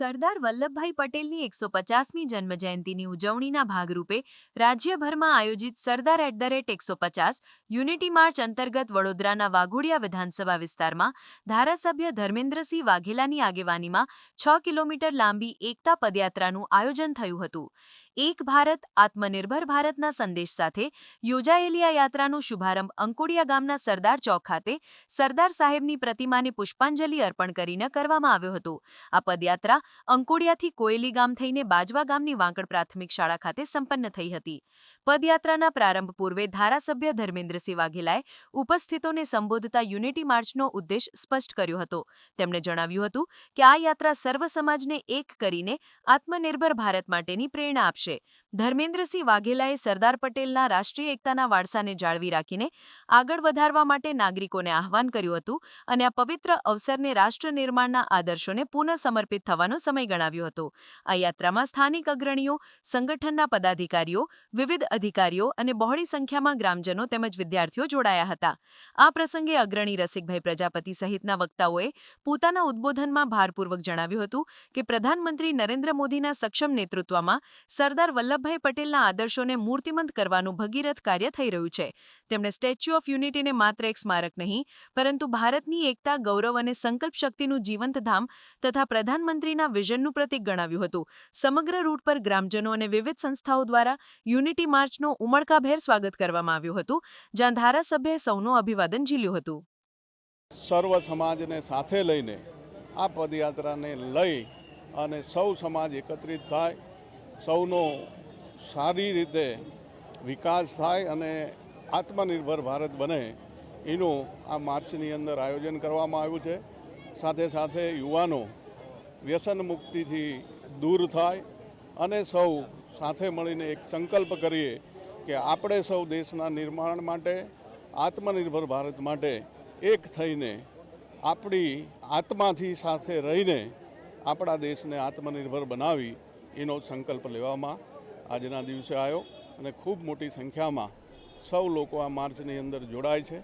સરદાર વલ્લભભાઈ પટેલની એકસો પચાસમી જન્મજયંતિની ઉજવણીના ભાગરૂપે રાજ્યભરમાં આયોજિત સરદાર એટ ધ રેટ એકસો પચાસ યુનિટી માર્ચ અંતર્ગત વડોદરાના વાઘોડિયા વિધાનસભા વિસ્તારમાં ધારાસભ્ય ધર્મેન્દ્રસિંહ વાઘેલાની આગેવાનીમાં છ કિલોમીટર લાંબી એકતા પદયાત્રાનું આયોજન થયું હતું. એક ભારત, આત્મનિર્ભર ભારતના સંદેશ સાથે યોજાયેલી આ યાત્રાનો શુભારંભ અંકોડિયા ગામના સરદાર ચોક ખાતે સરદાર સાહેબની પ્રતિમાને પુષ્પાંજલિ અર્પણ કરીને કરવામાં આવ્યો હતો. આ પદયાત્રા અંકોડિયાથી કોયલી ગામ થઈને બાજવા ગામની વાંકડ પ્રાથમિક શાળા ખાતે સંપન્ન થઈ હતી. પદયાત્રાના પ્રારંભ પૂર્વે ધારાસભ્ય ધર્મેન્દ્રસિંહ વાઘેલાએ ઉપસ્થિતોને સંબોધતા યુનિટી માર્ચનો ઉદ્દેશ સ્પષ્ટ કર્યો હતો. તેમણે જણાવ્યું હતું કે આ યાત્રા સર્વ સમાજને એક કરીને આત્મનિર્ભર ભારત માટેની પ્રેરણા આપશે. പക്ഷേ ધર્મેન્દ્રસિંહ વાઘેલાએ સરદાર પટેલના રાષ્ટ્રીય એકતાના વારસાને જાળવી રાખીને આગળ વધારવા માટે નાગરિકોને આહવાન કર્યું હતું અને આ પવિત્ર અવસરને રાષ્ટ્ર નિર્માણના આદર્શોને પુનઃ સમર્પિત થવાનો સમય ગણાવ્યો હતો. આ યાત્રામાં સ્થાનિક અગ્રણીઓ, સંગઠનના પદાધિકારીઓ, વિવિધ અધિકારીઓ અને બહોળી સંખ્યામાં ગ્રામજનો તેમજ વિદ્યાર્થીઓ જોડાયા હતા. આ પ્રસંગે અગ્રણી રસિકભાઈ પ્રજાપતિ સહિતના વક્તાઓએ પોતાના ઉદ્બોધનમાં ભારપૂર્વક જણાવ્યું હતું કે પ્રધાનમંત્રી નરેન્દ્ર મોદીના સક્ષમ નેતૃત્વમાં સરદાર વલ્લભભાઈ પટેલના આદર્શોને મૂર્તિમંત કરવાનું ભગીરથ કાર્ય થઈ રહ્યું છે. તેમણે સ્ટેચ્યુ ઓફ યુનિટીને માત્ર એક સ્મારક નહીં, પરંતુ ભારતની એકતા, ગૌરવ અને સંકલ્પ શક્તિનું જીવંત ધામ તથા પ્રધાનમંત્રીના વિઝનનું પ્રતીક ગણાવ્યું હતું. સમગ્ર રૂટ પર ગ્રામજનો અને વિવિધ સંસ્થાઓ દ્વારા યુનિટી માર્ચનું ઉમળકાભેર સ્વાગત કરવામાં આવ્યું હતું, જ્યાં ધારાસભ્યએ સૌનું અભિવાદન ઝીલ્યું હતું. સર્વ સમાજને સાથે લઈને આ પદયાત્રાને લઈ અને સૌ સમાજ એકત્રિત થાય, સૌનો સારી રીતે વિકાસ થાય અને આત્મનિર્ભર ભારત બને એનું આ માર્ચની અંદર આયોજન કરવામાં આવ્યું છે. સાથે સાથે યુવાનો વ્યસન મુક્તિથી દૂર થાય અને સૌ સાથે મળીને એક સંકલ્પ કરીએ કે આપણે સૌ દેશના નિર્માણ માટે, આત્મનિર્ભર ભારત માટે એક થઈને આપણી આત્માથી સાથે રહીને આપણા દેશને આત્મનિર્ભર બનાવી એનો સંકલ્પ લેવામાં આજના દિવસે આવ્યો અને ખૂબ મોટી સંખ્યામાં સૌ લોકો આ માર્ચની અંદર જોડાય છે.